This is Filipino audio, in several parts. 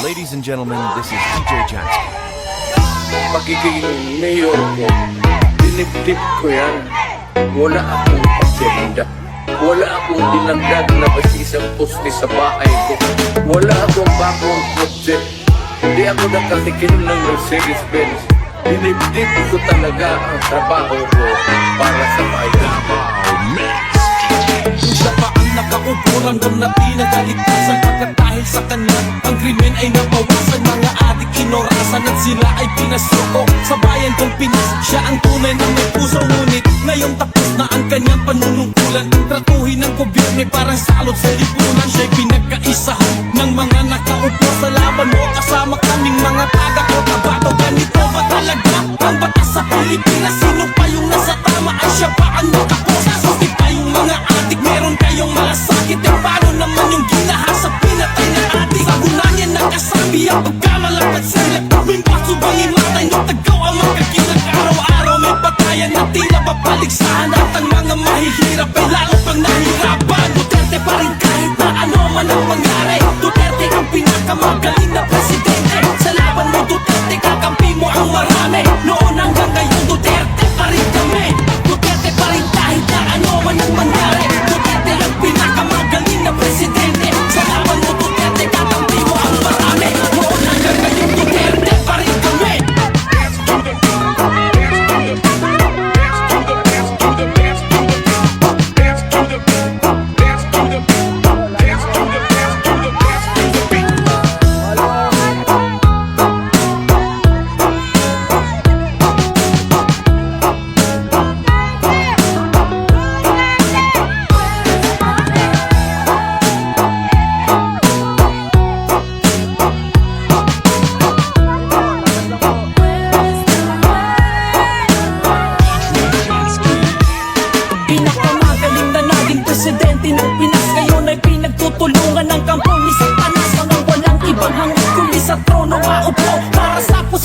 Ladies and gentlemen, this is DJ Jansky. Pagiging mayor ko, dinipdip ko yan. Wala akong pasyenda. Wala akong dinagdag na basi isang poste sa bahay ko. Wala akong bagong kotse. Hindi ako nakatikim ng Mercedes-Benz. Dinipdip ko talaga ang trabaho ko para sa bayan. Nakaupo Ramdam na di nagaligtasan Pagkat dahil sa kanya Ang krimen ay nabawasan. Mga adik kinorasan At sila ay pinasuko. Sa bayan kong Pinas Siya ang tunay na may puso. Ngunit ngayon tapos na ang kanyang panunungkulan Tratuhin ng gobyerno Parang salot sa lipunan. Siya'y pinagkaisahan Ng mga nakaupo. Sa laban mo Kasama kaming mga taga o kabato Ganito ba talaga ang batas sa Pilipinas? Sino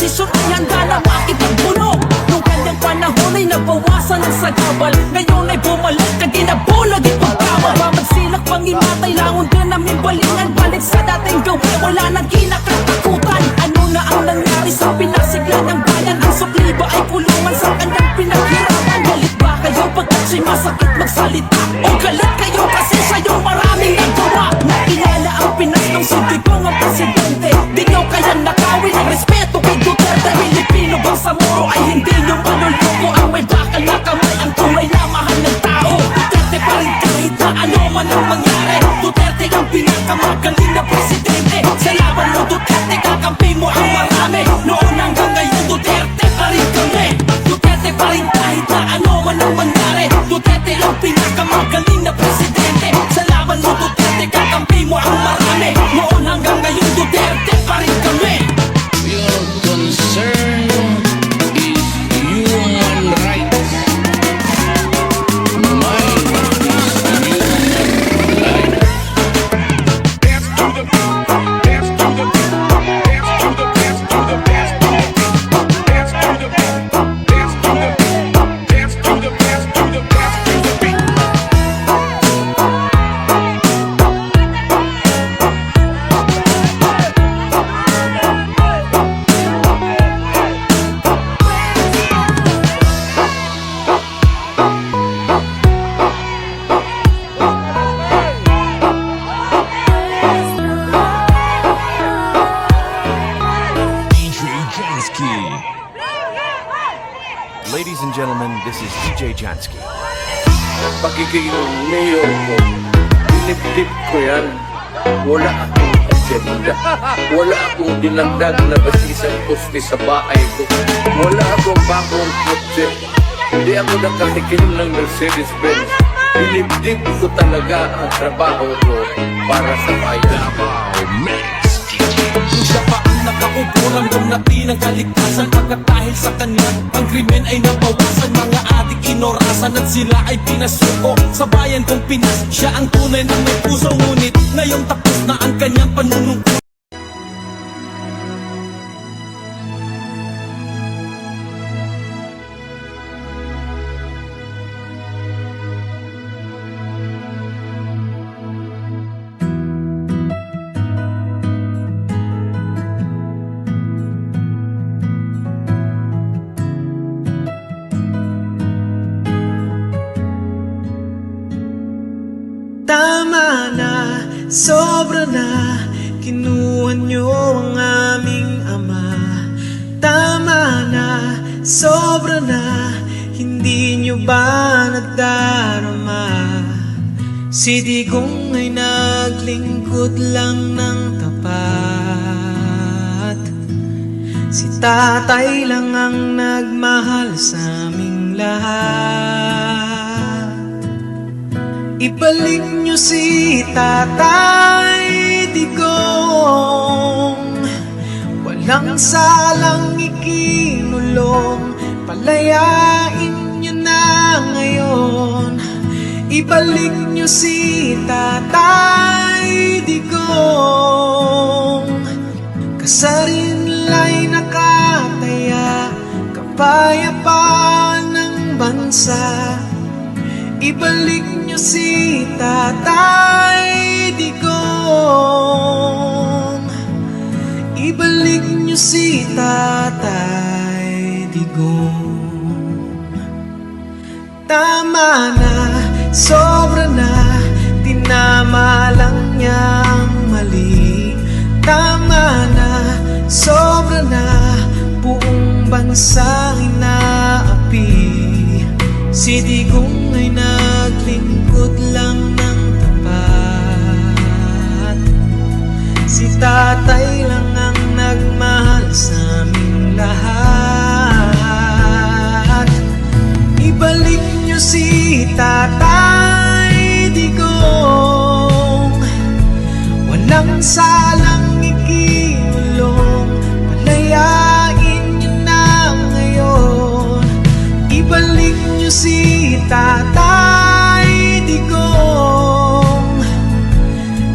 sa posisyon ay handa na makipagbuno Nung kanyang panahon ay nabawasan ang sagabal. Ngayon ay bumalik na ginabulag ipagkawal Mamagsilak pang imatay langon din namin balingan Balik sa dating gawin wala nang kinakatakutan. Ano na ang nangyari sa pinasigla ng bayan? Ang sukli ba ay kulungan sa kanyang pinaghirapan. Galit ba kayo pagkat siya'y masakit magsalita? O galit kayo kasi yung maraming nagawa? Nakilala ang Pinas ng suti ko ang presidente. Di nyo kaya nakawin ang respeto na ano man ang mangyari Duterte ang pinakamagaling na presidente Ladies and gentlemen, this is DJ Jansky. Pagiging mayor ko, dinipdip ko yan. Wala akong pasyenda. Wala akong dinagdag na basi isang poste sa bahay ko. Wala akong bagong kotse. Hindi ako nakatikim ng Mercedes-Benz. Dinipdip ko talaga ang trabaho ko para sa bayan. Siya pa nakaupo Ramdam na di ng kaligtasan Pagkat dahil sa kanya Ang krimen ay nabawasan. Mga adik kinorasan At sila ay pinasuko Sa bayan kong Pinas. Siya ang tunay na may puso Ngunit ngayon tapos na ang kanyang panunungkulan sobra na Hindi nyo ba nadarama Si Digong ay naglingkod lang ng tapat. Si tatay lang ang nagmahal sa aming lahat. Ibalik nyo si tatay digong. Walang salang ikinulong Palayain nyo na ngayon. Ibalik nyo si tatay digong. Kasarinlay nakataya Kapayapaan ng bansa. Ibalik nyo si tatay digong. Ibalik nyo si tatay Tama na, sobra na Tinama lang niya ang mali. Tama na, sobra na Buong bansa Walang salang Palayain nyo na ngayon. Ibalik nyo si tatay digong.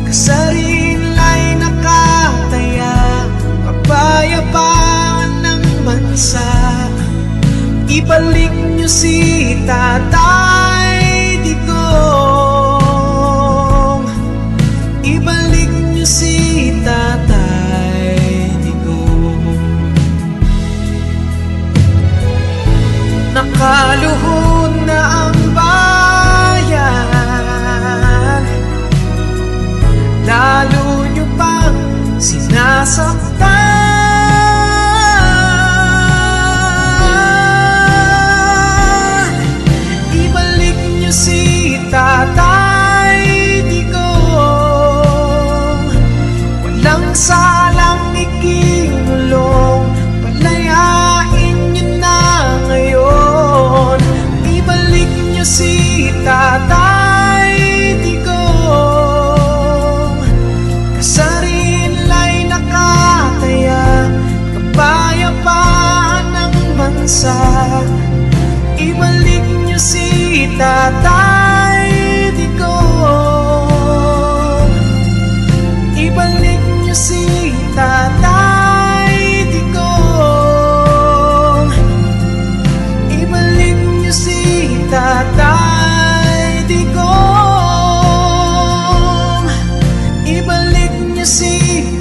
Kasarinlay nakataya Kapayapaan ng bansa. Ibalik nyo si tatay nasaktan Ibalik niyo si tatay di ko. Walang salang ikinulong Palayain niyo na ngayon. Ibalik niyo si tatay. see.